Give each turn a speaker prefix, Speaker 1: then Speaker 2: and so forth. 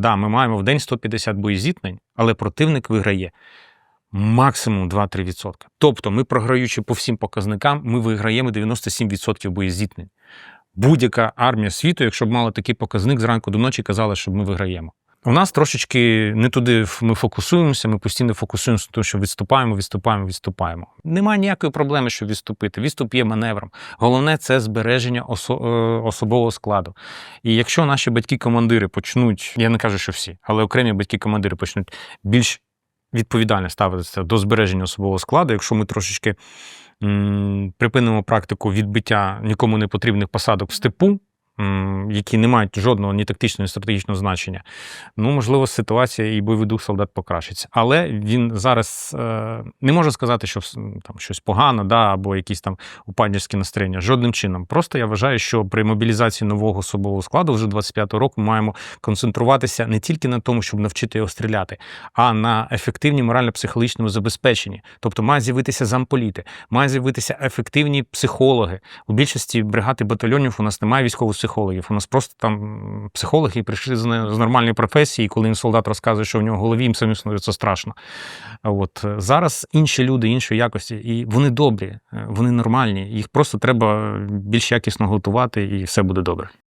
Speaker 1: Да, ми маємо в день 150 боєзіткнень, але противник виграє максимум 2-3%. Тобто, ми програючи по всім показникам, ми виграємо 97% боєзіткнень. Будь-яка армія світу, якщо б мала такий показник зранку до ночі, казала, що ми виграємо. У нас трошечки не туди ми фокусуємося, ми постійно фокусуємося на тому, що відступаємо, відступаємо, відступаємо. Немає ніякої проблеми, щоб відступити. Відступ є маневром. Головне це збереження е, особового складу. І якщо наші батьки-командири почнуть, я не кажу, що всі, але окремі батьки-командири почнуть більш відповідально ставитися до збереження особового складу, якщо ми трошечки м, припинимо практику відбиття нікому не потрібних посадок в степу, які не мають жодного ні тактичного, ні стратегічного значення, ну, можливо, ситуація і бойовий дух солдат покращиться. Але він зараз е, не може сказати, що там щось погано, да, або якісь там упаднівські настроєння. Жодним чином. Просто я вважаю, що при мобілізації нового особового складу вже 25-го року ми маємо концентруватися не тільки на тому, щоб навчити його стріляти, а на ефективній морально-психологічному забезпеченні. Тобто має з'явитися замполіти, має з'явитися ефективні психологи. У більшості бригад і батальйонів у нас немає військових психологів. У нас просто там психологи прийшли з, нормальної професії, коли їм солдат розказує, що в нього в голові, їм самі становиться страшно. От зараз інші люди іншої якості, і вони добрі, е, вони нормальні. Їх просто треба більш якісно готувати, і все буде добре.